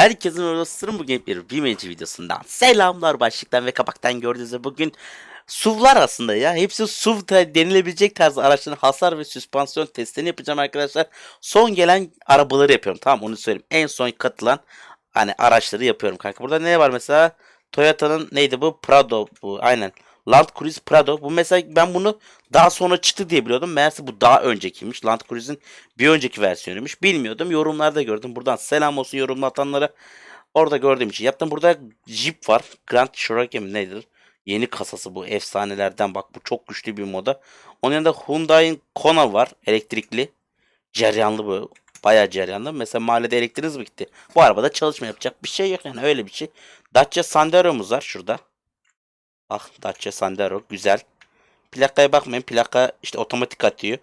Herkesin orasının bugün bir Bimenci videosundan selamlar başlıktan ve kapaktan gördüğünüz bugün SUV'lar aslında ya. Hepsi SUV denilebilecek tarzda araçların hasar ve süspansiyon testlerini yapacağım arkadaşlar. Son gelen arabaları yapıyorum. Tamam onu söyleyeyim. En son katılan hani araçları yapıyorum kanka. Burada ne var mesela? Toyota'nın neydi bu? Prado bu. Aynen. Land Cruiser Prado. Bu mesela ben bunu daha sonra çıktı diye biliyordum. Meğerse bu daha öncekiymiş. Land Cruiser'ın bir önceki versiyonuymuş. Bilmiyordum. Yorumlarda gördüm. Buradan selam olsun yorumlu atanlara. Orada gördüğüm için yaptım. Burada Jeep var. Grand Cherokee mi nedir? Yeni kasası bu. Efsanelerden bak. Bu çok güçlü bir moda. Onun yanında Hyundai'in Kona var. Elektrikli. Ceryanlı bu. Bayağı ceryanlı. Mesela mahallede elektriğiniz mi gitti? Bu arabada çalışma yapacak bir şey yok. Yani öyle bir şey. Dacia Sandero'muz var şurada. Ah Dacia Sandero. Güzel. Plakaya bakmayın. Plaka işte otomatik atıyor.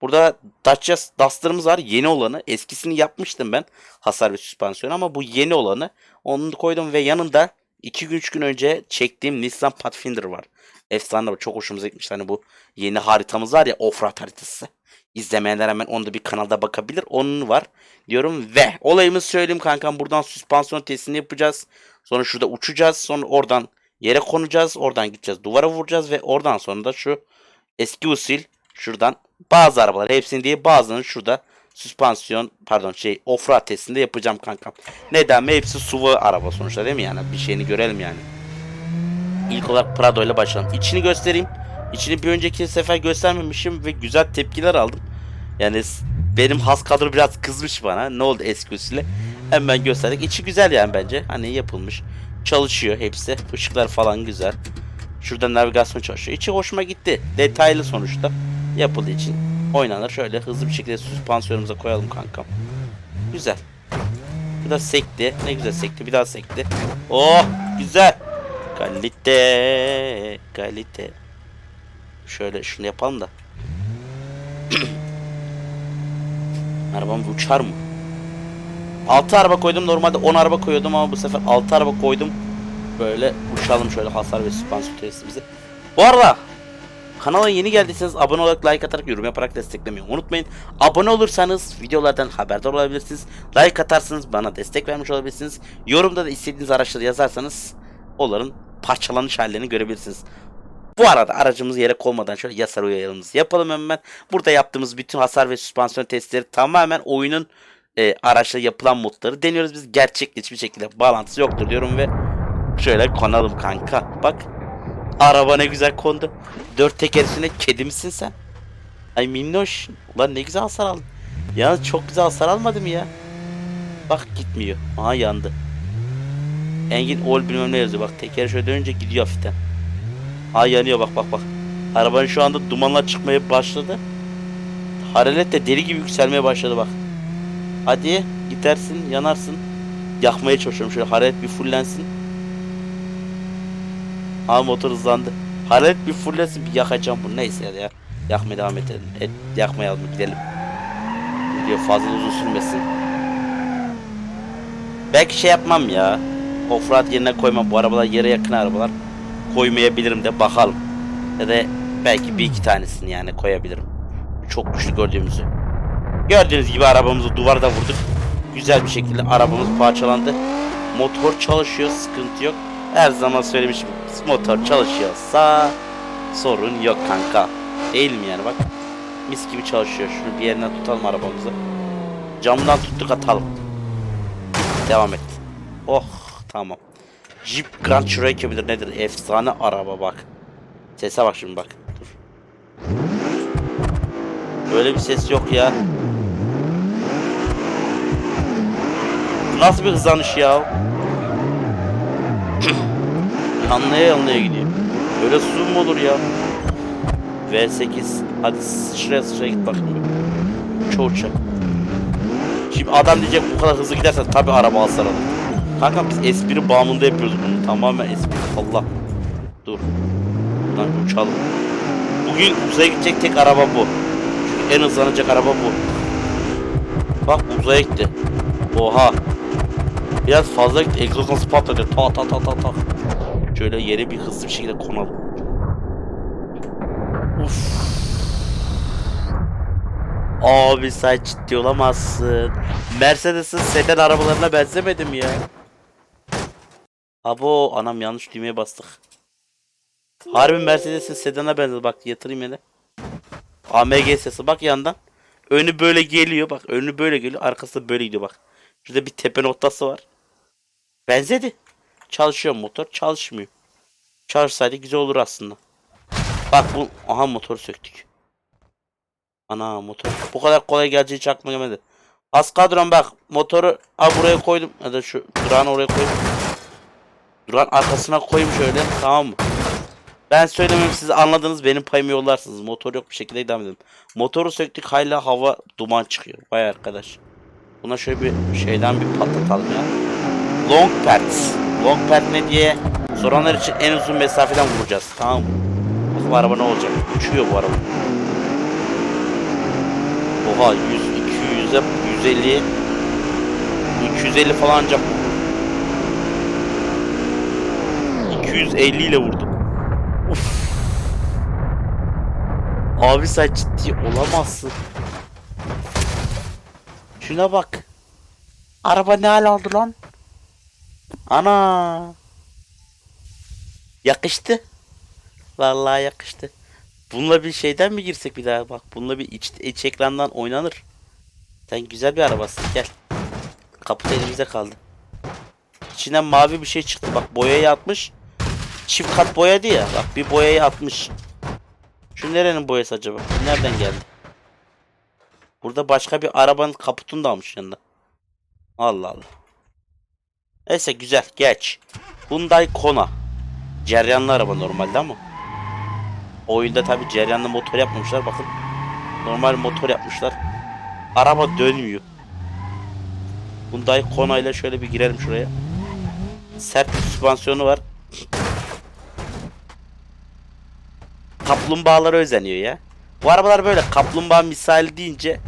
Burada Dacia Duster'ımız var. Yeni olanı. Eskisini yapmıştım ben. Hasar ve süspansiyon ama bu yeni olanı. Onu koydum ve yanında 2 gün 3 gün önce çektiğim Nissan Pathfinder var. Efsane. Çok hoşumuza gitmiş. Hani bu yeni haritamız var ya offroad haritası. İzlemeyenler hemen onda bir kanalda bakabilir. Onun var diyorum ve olayımız söyleyeyim kankam. Buradan süspansiyon testini yapacağız. Sonra şurada uçacağız. Sonra oradan yere konacağız. Oradan gideceğiz. Duvara vuracağız ve oradan sonra da şu eski usul şuradan bazı arabalar hepsini değil bazılarını şurada süspansiyon pardon şey offroad testinde yapacağım kankam. Neden mi? Hepsi SUV araba sonuçta değil mi yani? Bir şeyini görelim yani. İlk olarak Prado ile başlayalım. İçini göstereyim. İçini bir önceki sefer göstermemişim ve güzel tepkiler aldım. Yani benim has kadro biraz kızmış bana. Ne oldu eski usule? Hemen gösterdik. İçi güzel yani bence. Hani yapılmış. Çalışıyor hepsi. Işıklar falan güzel. Şurada navigasyon çalışıyor. İçi hoşuma gitti. Detaylı sonuçta. Yapıldığı için oynanır. Şöyle hızlı bir şekilde süspansiyonumuza koyalım kankam. Güzel. Bu da sekti. Ne güzel sekti. Bir daha sekti. Oh güzel. Kalite. Kalite. Şöyle şunu yapalım da. Arabam uçar mı? 6 araba koydum. Normalde 10 araba koyuyordum ama bu sefer 6 araba koydum. Böyle uçalım şöyle hasar ve süspansiyon testimizi. Bu arada kanala yeni geldiyseniz abone olarak like atarak yorum yaparak desteklemeyi unutmayın. Abone olursanız videolardan haberdar olabilirsiniz. Like atarsanız bana destek vermiş olabilirsiniz. Yorumda da istediğiniz araçları yazarsanız onların parçalanış hallerini görebilirsiniz. Bu arada aracımızı yere koymadan şöyle yasar uyarımızı yapalım hemen. Burada yaptığımız bütün hasar ve süspansiyon testleri tamamen oyunun e, araçla yapılan modları deniyoruz. Biz gerçekçi hiçbir şekilde bağlantısı yoktur diyorum ve şöyle konalım kanka. Bak araba ne güzel kondu. Dört tekerisine kedi misin sen? Ay minnoş. Ulan ne güzel hasar aldın. Ya çok güzel hasar almadı mı ya? Bak gitmiyor. Aha yandı. Engin ol bilmem ne yazıyor. Bak tekeri şöyle dönünce gidiyor hafiften. Ha yanıyor bak bak bak. Arabanın şu anda dumanlar çıkmaya başladı. Hararet de deli gibi yükselmeye başladı bak. Hadi gidersin yanarsın. Yakmaya çalışıyorum şöyle hararet bir fullensin. Ha motor hızlandı. Hararet bir fullensin bir yakacağım bunu neyse ya. ya. Yakmaya devam edelim. Et, yakmayalım gidelim. Video fazla uzun sürmesin. Belki şey yapmam ya. Offroad yerine koymam bu arabalar yere yakın arabalar koymayabilirim de bakalım. Ya da belki bir iki tanesini yani koyabilirim. Çok güçlü gördüğümüzü. Gördüğünüz gibi arabamızı duvarda vurduk. Güzel bir şekilde arabamız parçalandı. Motor çalışıyor, sıkıntı yok. Her zaman söylemişim. Motor çalışıyorsa sorun yok kanka. Değil mi yani bak. Mis gibi çalışıyor. Şunu bir yerinden tutalım arabamızı. Camdan tuttuk atalım. Devam et. Oh tamam. Jeep Grand Cherokee nedir? Efsane araba bak. Sese bak şimdi bak. Dur. Böyle bir ses yok ya. Nasıl bir hızlanış ya? yanlaya yanlaya gidiyor. Böyle su mu olur ya? V8. Hadi sıçraya sıçraya git bakayım. Çoğu uçak. Şimdi adam diyecek bu kadar hızlı gidersen tabi araba alsana. Kanka biz espri bağımında yapıyoruz bunu. Tamamen espri. Allah. Dur. Buradan uçalım. Bugün uzaya gidecek tek araba bu. Çünkü en hızlanacak araba bu. Bak uzaya gitti. Oha. Biraz fazla gitti. Egzoz nasıl patladı? Ta ta ta ta ta. Şöyle yere bir hızlı bir şekilde konalım. Uf. Abi sen ciddi olamazsın. Mercedes'in sedan arabalarına benzemedim ya. Abo anam yanlış düğmeye bastık. Harbi Mercedes'in sedana benzedi bak yatırayım yine. AMG sesi bak yandan. Önü böyle geliyor bak önü böyle geliyor arkası böyle gidiyor bak. Şurada bir tepe noktası var. Benzedi. Çalışıyor motor çalışmıyor. Çalışsaydı güzel olur aslında. Bak bu aha motor söktük. Ana motor. Bu kadar kolay geleceği hiç aklıma gelmedi. Az kadron bak motoru ha buraya koydum. Ya da şu durağını oraya koydum. Durağın arkasına koyayım şöyle tamam mı? Ben söylemem siz anladınız benim payımı yollarsınız. Motor yok bir şekilde devam edelim. Motoru söktük hala hava duman çıkıyor. Vay arkadaş. Buna şöyle bir şeyden bir patlatalım ya. Long pads. Long pad ne diye soranlar için en uzun mesafeden vuracağız. Tamam bu araba ne olacak? Uçuyor bu araba. Oha 100, 200'e 150 250 falan ancak 250 ile vurdum. Uf. Abi sen ciddi olamazsın. Şuna bak. Araba ne hal aldı lan? Ana. Yakıştı. Vallahi yakıştı. Bununla bir şeyden mi girsek bir daha? Bak bununla bir iç, iç ekrandan oynanır. Sen güzel bir arabasın gel. Kapı elimize kaldı. İçinden mavi bir şey çıktı. Bak boyayı atmış. Çift kat boyadı ya. Bak bir boyayı atmış. Şu nerenin boyası acaba? Nereden geldi? Burada başka bir arabanın kaputunu da almış yanında. Allah Allah. Neyse güzel geç. Hyundai Kona. Ceryanlı araba normalde ama. Oyunda tabi ceryanlı motor yapmamışlar bakın. Normal motor yapmışlar. Araba dönmüyor. Hyundai Kona ile şöyle bir girelim şuraya. Sert süspansiyonu var. Kaplumbağalara özeniyor ya. Bu arabalar böyle kaplumbağa misali deyince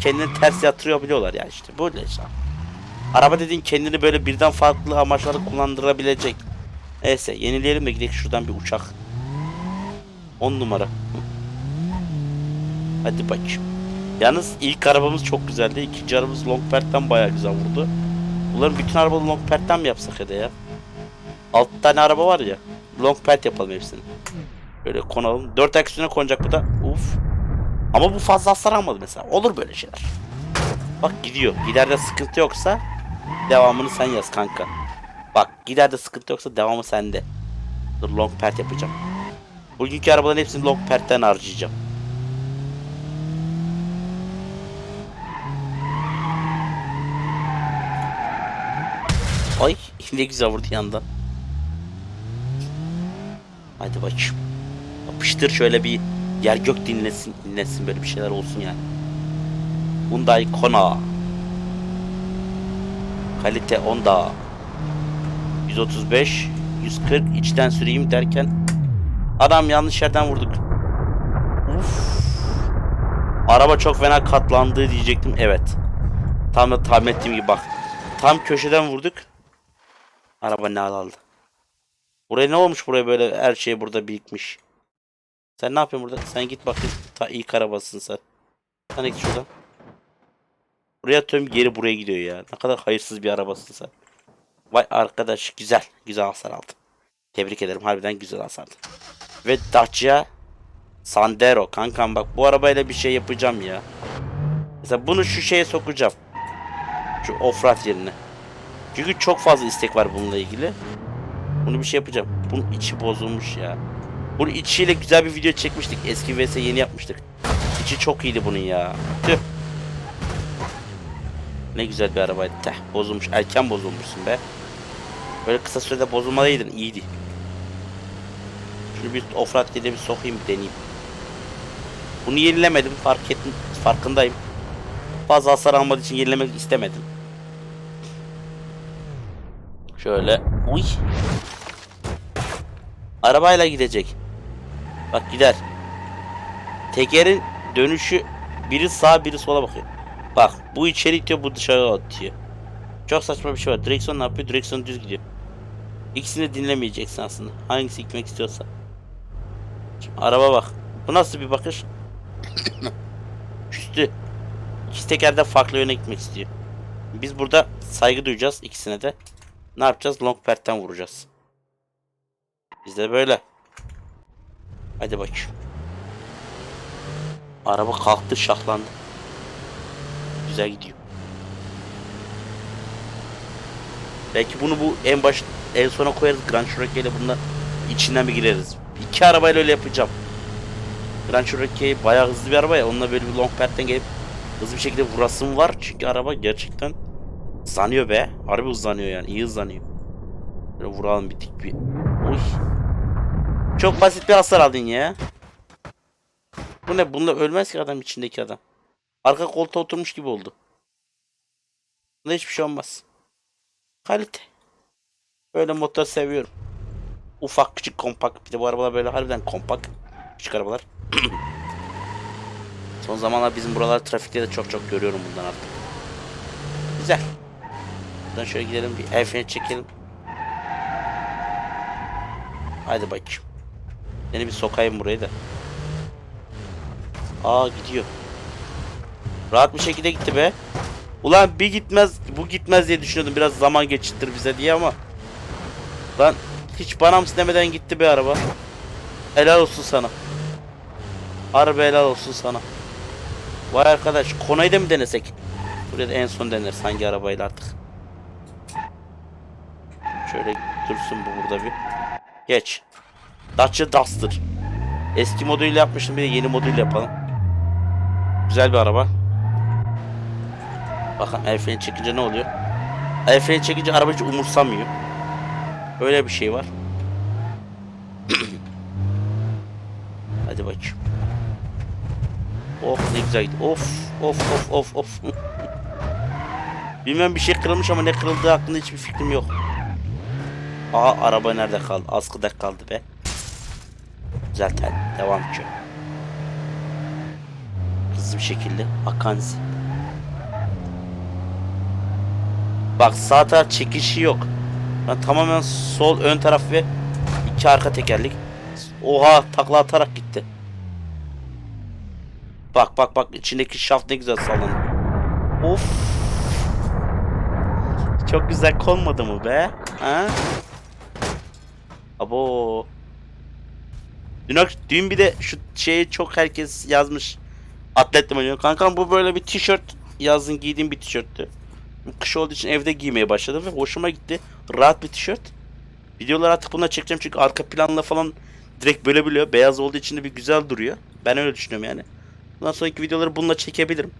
kendini ters yatırıyor biliyorlar ya işte böyle işte. Araba dediğin kendini böyle birden farklı amaçları kullandırabilecek. Neyse yenileyelim de gidelim şuradan bir uçak. 10 numara. Hadi bakayım. Yalnız ilk arabamız çok güzeldi. İkinci arabamız Longpert'ten bayağı güzel vurdu. Bunların bütün arabaları Longpert'ten mi yapsak ya ya? 6 tane araba var ya. Longpert yapalım hepsini. Böyle konalım. 4 ayak konacak bu da. Ama bu fazla hasar almadı mesela. Olur böyle şeyler. Bak gidiyor. Giderde sıkıntı yoksa devamını sen yaz kanka. Bak giderde sıkıntı yoksa devamı sende. Dur long pert yapacağım. Bugünkü arabaların hepsini long pert'ten harcayacağım. Ay ne güzel vurdu yandan. Hadi bakayım. Yapıştır şöyle bir yer gök dinlesin, dinlesin böyle bir şeyler olsun yani. Hyundai Kona. Kalite Honda. 135, 140 içten süreyim derken adam yanlış yerden vurduk. Uf. Araba çok fena katlandı diyecektim. Evet. Tam da tahmin ettiğim gibi bak. Tam köşeden vurduk. Araba ne aldı? Buraya ne olmuş buraya böyle her şey burada birikmiş. Sen ne yapıyorsun burada? Sen git bakayım. Ta ilk arabasın sen. Sen git şuradan. Buraya atıyorum geri buraya gidiyor ya. Ne kadar hayırsız bir arabasın sen. Vay arkadaş güzel. Güzel hasar aldın. Tebrik ederim harbiden güzel hasardı. Ve Dacia Sandero kankam bak bu arabayla bir şey yapacağım ya. Mesela bunu şu şeye sokacağım. Şu offroad yerine. Çünkü çok fazla istek var bununla ilgili. Bunu bir şey yapacağım. Bunun içi bozulmuş ya. Bunun içiyle güzel bir video çekmiştik. Eski vs yeni yapmıştık. İçi çok iyiydi bunun ya. Tüh. Ne güzel bir arabaydı. Teh, bozulmuş. Erken bozulmuşsun be. Böyle kısa sürede bozulmalıydın. iyiydi. Şunu bir offroad diye bir sokayım bir deneyeyim. Bunu yenilemedim. Fark ettim. Farkındayım. Fazla hasar almadığı için yenilemek istemedim. Şöyle. Uy. Arabayla gidecek. Bak gider. Tekerin dönüşü biri sağa biri sola bakıyor. Bak bu içeri itiyor bu dışarı atıyor. Çok saçma bir şey var. Direksiyon ne yapıyor? Direksiyon düz gidiyor. İkisini de dinlemeyeceksin aslında. Hangisi gitmek istiyorsa. Şimdi araba bak. Bu nasıl bir bakış? Küstü. İkisi tekerde farklı yöne gitmek istiyor. Biz burada saygı duyacağız ikisine de. Ne yapacağız? Long pad'ten vuracağız. Biz de böyle. Hadi bakayım. Araba kalktı şahlandı. Güzel gidiyor. Belki bunu bu en baş en sona koyarız Grand Cherokee ile bununla içinden bir gireriz. İki arabayla öyle yapacağım. Grand Cherokee bayağı hızlı bir araba ya. Onunla böyle bir long pad'den gelip hızlı bir şekilde vurasım var. Çünkü araba gerçekten hızlanıyor be. Harbi hızlanıyor yani. iyi hızlanıyor. Böyle vuralım bir tık bir. Uy. Çok basit bir hasar aldın ya. Bu ne? Bunda ölmez ki adam içindeki adam. Arka koltuğa oturmuş gibi oldu. Bunda hiçbir şey olmaz. Kalite. Böyle motor seviyorum. Ufak küçük kompakt. Bir de bu arabalar böyle harbiden kompakt. Küçük arabalar. Son zamanlar bizim buralar trafikte de çok çok görüyorum bundan artık. Güzel. Buradan şöyle gidelim bir el çekelim. Haydi bakayım. Seni bir sokayım burayı da. Aa gidiyor. Rahat bir şekilde gitti be. Ulan bir gitmez, bu gitmez diye düşünüyordum. Biraz zaman geçirtir bize diye ama. Lan hiç bana demeden gitti be araba. Helal olsun sana. Harbi helal olsun sana. Vay arkadaş Konay'ı da mı denesek? Buraya da en son deneriz hangi arabayla artık. Şöyle dursun bu burada bir. Geç. Dacia Duster. Eski moduyla yapmıştım bir de yeni moduyla yapalım. Güzel bir araba. Bakın el freni çekince ne oluyor? El freni çekince araba hiç umursamıyor. Öyle bir şey var. Hadi bakayım. Of ne güzel gitti. Of of of of of. Bilmem bir şey kırılmış ama ne kırıldığı hakkında hiçbir fikrim yok. Aa araba nerede kaldı? Askıda kaldı be. Zaten devam ki. Hızlı bir şekilde Akanzi. Bak sağ taraf çekişi yok. Ben tamamen sol ön taraf ve iki arka tekerlek. Oha takla atarak gitti. Bak bak bak içindeki şaft ne güzel sallanıyor. Of. Çok güzel konmadı mı be? Ha? Abo. Dün, ak- dün bir de şu şeyi çok herkes yazmış. Atletle oynuyor? Kankam bu böyle bir tişört. Yazın giydiğim bir tişörttü. Kış olduğu için evde giymeye başladım ve hoşuma gitti. Rahat bir tişört. Videolar artık buna çekeceğim çünkü arka planla falan direkt böyle biliyor. Beyaz olduğu için de bir güzel duruyor. Ben öyle düşünüyorum yani. Bundan sonraki videoları bununla çekebilirim.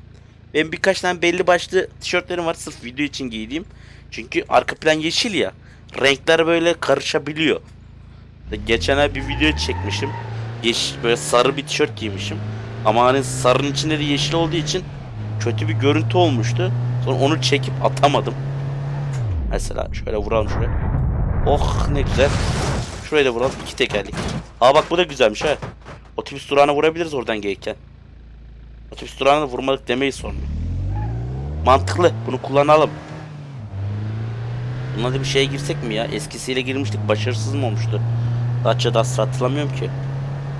Benim birkaç tane belli başlı tişörtlerim var sırf video için giydiğim. Çünkü arka plan yeşil ya. Renkler böyle karışabiliyor. Geçen ay bir video çekmişim. Yeşil böyle sarı bir tişört giymişim. Ama hani sarının içinde de yeşil olduğu için kötü bir görüntü olmuştu. Sonra onu çekip atamadım. Mesela şöyle vuralım şuraya. Oh ne güzel. Şuraya da vuralım iki tekerlek. Aa bak bu da güzelmiş ha. Otobüs durağına vurabiliriz oradan gelirken. Otobüs durağına vurmadık demeyi sonra. Mantıklı. Bunu kullanalım. Buna da bir şeye girsek mi ya? Eskisiyle girmiştik. Başarısız mı olmuştu? Dacia Duster hatırlamıyorum ki.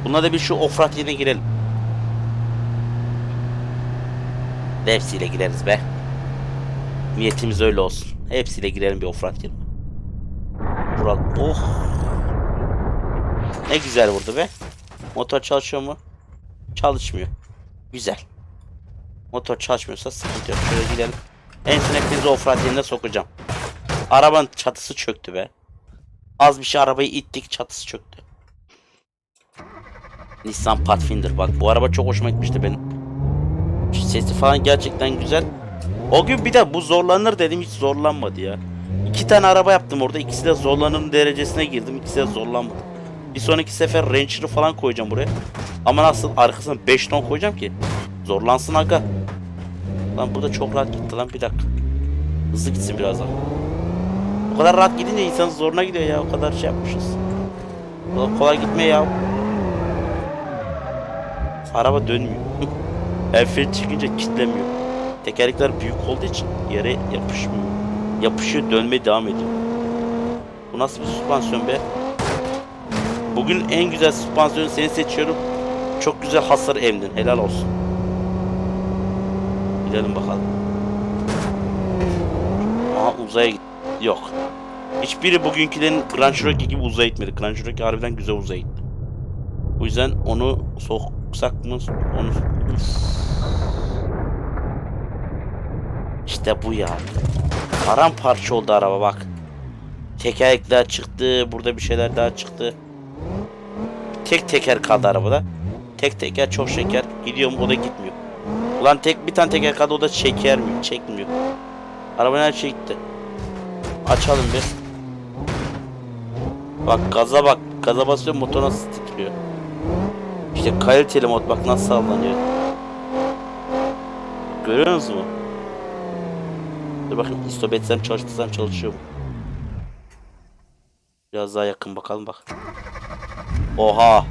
Buna da bir şu offroad yerine girelim. Hepsiyle gireriz be. Niyetimiz öyle olsun. Hepsiyle girelim bir offroad yerine. Vuralım. Oh. Ne güzel vurdu be. Motor çalışıyor mu? Çalışmıyor. Güzel. Motor çalışmıyorsa sıkıntı yok. Şöyle gidelim. En son hepinizi offroad yerine sokacağım. Arabanın çatısı çöktü be. Az bir şey arabayı ittik çatısı çöktü. Nissan Pathfinder bak bu araba çok hoşuma gitmişti benim. Sesi falan gerçekten güzel. O gün bir de bu zorlanır dedim hiç zorlanmadı ya. İki tane araba yaptım orada ikisi de zorlanırın derecesine girdim ikisi de zorlanmadı. Bir sonraki sefer Ranger'ı falan koyacağım buraya. Ama nasıl arkasına 5 ton koyacağım ki. Zorlansın aga. Lan bu da çok rahat gitti lan bir dakika. Hızlı gitsin biraz daha. O kadar rahat gidince insanın zoruna gidiyor ya. O kadar şey yapmışız. O kolay gitme ya. Araba dönmüyor. El freni kitlemiyor. Tekerlekler büyük olduğu için yere yapışmıyor. Yapışıyor dönmeye devam ediyor. Bu nasıl bir süspansiyon be? Bugün en güzel süspansiyonu seni seçiyorum. Çok güzel hasar emdin. Helal olsun. Gidelim bakalım. Aha uzaya git. Yok. Hiçbiri bugünkülerin Grand Cherokee gibi uzaya gitmedi. Grand Cherokee harbiden güzel uzaya gitti. O yüzden onu soksak mı? Onu... İşte bu ya. Paramparça oldu araba bak. Tekerlekler çıktı. Burada bir şeyler daha çıktı. Tek teker kaldı arabada. Tek teker çok şeker. Gidiyorum o da gitmiyor. Ulan tek bir tane teker kaldı o da çeker mi? Çekmiyor. Araba her şey gitti. Açalım bir. Bak gaza bak. Gaza basıyor motor nasıl titriyor. İşte kaliteli mod bak nasıl sallanıyor. Görüyor musunuz mu? Dur bakayım istop etsem çalıştırsam çalışıyor mu? Biraz daha yakın bakalım bak. Oha.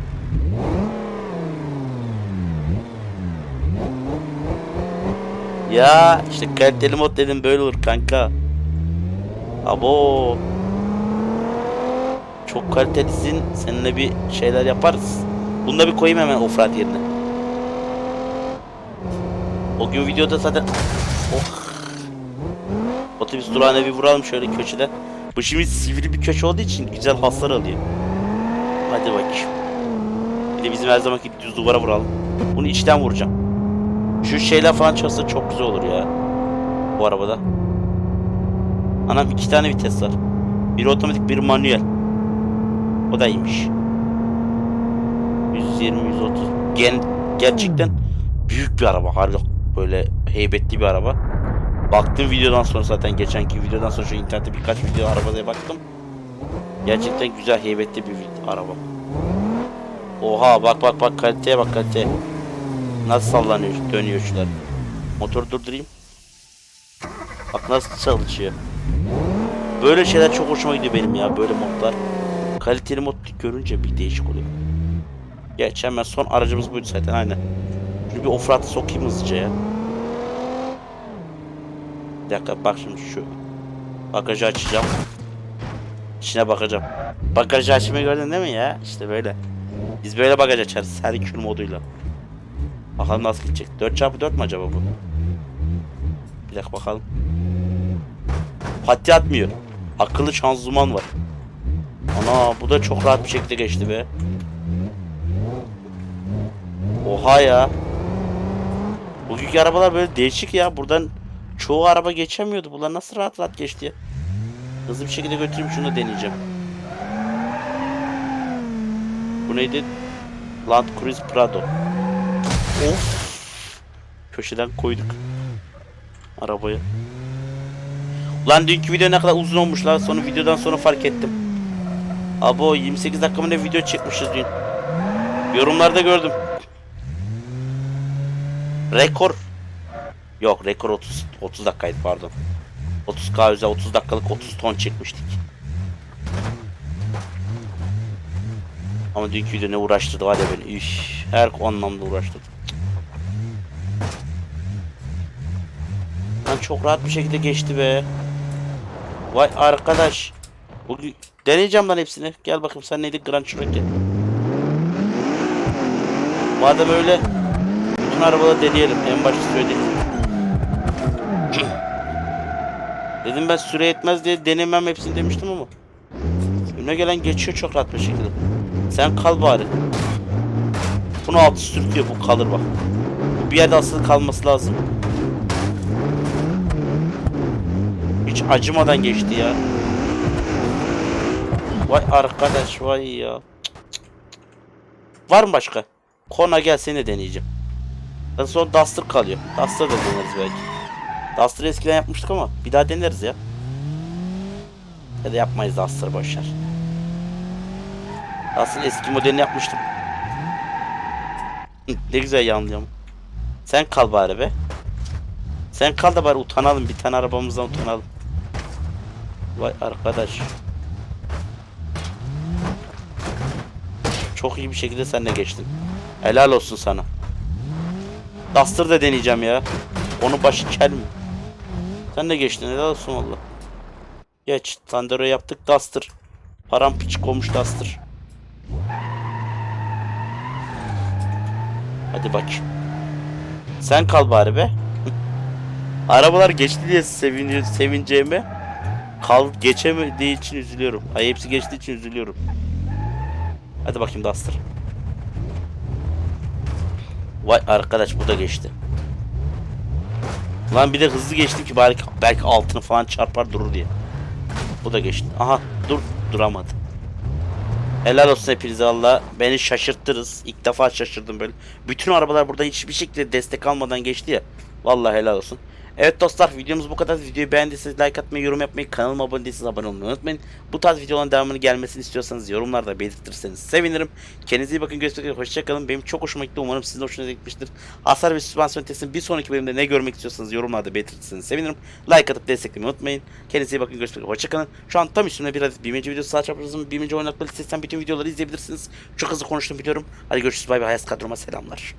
Ya işte kaliteli mod dedim böyle olur kanka. Abo. Çok kalitelisin. Seninle bir şeyler yaparız. Bunu da bir koyayım hemen offroad yerine. O gün videoda zaten... Oh. Otobüs durağına bir vuralım şöyle köşeden. Bu şimdi sivri bir köşe olduğu için güzel hasar alıyor. Hadi bakayım. Bir de bizim her zamanki düz duvara vuralım. Bunu içten vuracağım. Şu şeyler falan çalışsa çok güzel olur ya. Bu arabada. Anam iki tane vites var. Biri otomatik, biri manuel. O da iyiymiş. 120, 130. Gen gerçekten büyük bir araba. Harbi böyle heybetli bir araba. Baktım videodan sonra zaten geçenki videodan sonra şu internette birkaç video arabaya baktım. Gerçekten güzel heybetli bir araba. Oha bak bak bak kaliteye bak kaliteye. Nasıl sallanıyor dönüyor şular. Motor durdurayım. Bak nasıl çalışıyor. Böyle şeyler çok hoşuma gidiyor benim ya böyle modlar. Kaliteli mod görünce bir değişik oluyor. Geç hemen son aracımız buydu zaten aynen. Şunu bir offroad sokayım hızlıca ya. Bir dakika bak şimdi şu bagajı açacağım. İçine bakacağım. Bagajı açmayı gördün değil mi ya? İşte böyle. Biz böyle bagaj açarız Herkül moduyla. Bakalım nasıl gidecek. 4x4 mü acaba bu? Bir dakika bakalım. Pati atmıyor. Akıllı şanzıman var. Ana bu da çok rahat bir şekilde geçti be. Oha ya. Bugünkü arabalar böyle değişik ya. Buradan çoğu araba geçemiyordu. Bunlar nasıl rahat rahat geçti ya. Hızlı bir şekilde götüreyim şunu da deneyeceğim. Bu neydi? Land Cruise Prado. Of. Köşeden koyduk. Arabayı. Ulan dünkü video ne kadar uzun olmuş lan. Sonra videodan sonra fark ettim. Abo 28 dakika ne video çekmişiz dün. Yorumlarda gördüm. Rekor. Yok rekor 30 30 dakikaydı pardon. 30k özel 30 dakikalık 30 ton çekmiştik. Ama dünkü video ne uğraştırdı var ya beni. Üf, her anlamda uğraştırdı. Lan çok rahat bir şekilde geçti be. Vay arkadaş. Bugün deneyeceğim lan hepsini. Gel bakayım sen neydi Grand Cherokee. Madem öyle bütün arabaları deneyelim. En başta söylediğim gibi. Dedim ben süre yetmez diye denemem hepsini demiştim ama. Önüne gelen geçiyor çok rahat bir şekilde. Sen kal bari. Bunu altı sürtüyor bu kalır bak. Bu bir yerde asılı kalması lazım. Acımadan geçti ya. Vay arkadaş vay ya. Var mı başka? Kona gel seni de deneyeceğim. Daha sonra Duster kalıyor. Duster da deneriz belki. Duster eskiden yapmıştık ama bir daha deneriz ya. Ya da yapmayız Duster boşver. Duster eski modelini yapmıştım. Ne güzel yanlıyorum. Sen kal bari be. Sen kal da bari utanalım. Bir tane arabamızdan utanalım. Vay arkadaş. Çok iyi bir şekilde sen de geçtin. Helal olsun sana. Duster da deneyeceğim ya. Onun başı kel mi? Sen de geçtin helal olsun valla. Geç. Thunder'ı yaptık Duster. Parampiç olmuş Duster. Hadi bak. Sen kal bari be. Arabalar geçti diye seviniyor, sevineceğime kal geçemediği için üzülüyorum. Ay hepsi geçtiği için üzülüyorum. Hadi bakayım Duster. Vay arkadaş bu da geçti. Lan bir de hızlı geçtim ki belki belki altını falan çarpar durur diye. Bu da geçti. Aha dur duramadı. Helal olsun hepinize valla. Beni şaşırttınız. İlk defa şaşırdım böyle. Bütün arabalar burada hiçbir şekilde destek almadan geçti ya. Vallahi helal olsun. Evet dostlar videomuz bu kadar. Videoyu beğendiyseniz like atmayı, yorum yapmayı, kanalıma abone değilseniz abone olmayı unutmayın. Bu tarz videoların devamını gelmesini istiyorsanız yorumlarda belirtirseniz sevinirim. Kendinize iyi bakın. Görüşmek üzere. Hoşçakalın. Benim çok hoşuma gitti. Umarım sizin de hoşunuza gitmiştir. Hasar ve süspansiyon testinin bir sonraki bölümde ne görmek istiyorsanız yorumlarda belirtirseniz sevinirim. Like atıp desteklemeyi unutmayın. Kendinize iyi bakın. Görüşmek üzere. Hoşçakalın. Şu an tam üstümde bir adet BMC videosu sağ çaprazım. BMC oynatma listesinden bütün videoları izleyebilirsiniz. Çok hızlı konuştum biliyorum. Hadi görüşürüz. Bay bay. Hayat kadroma selamlar.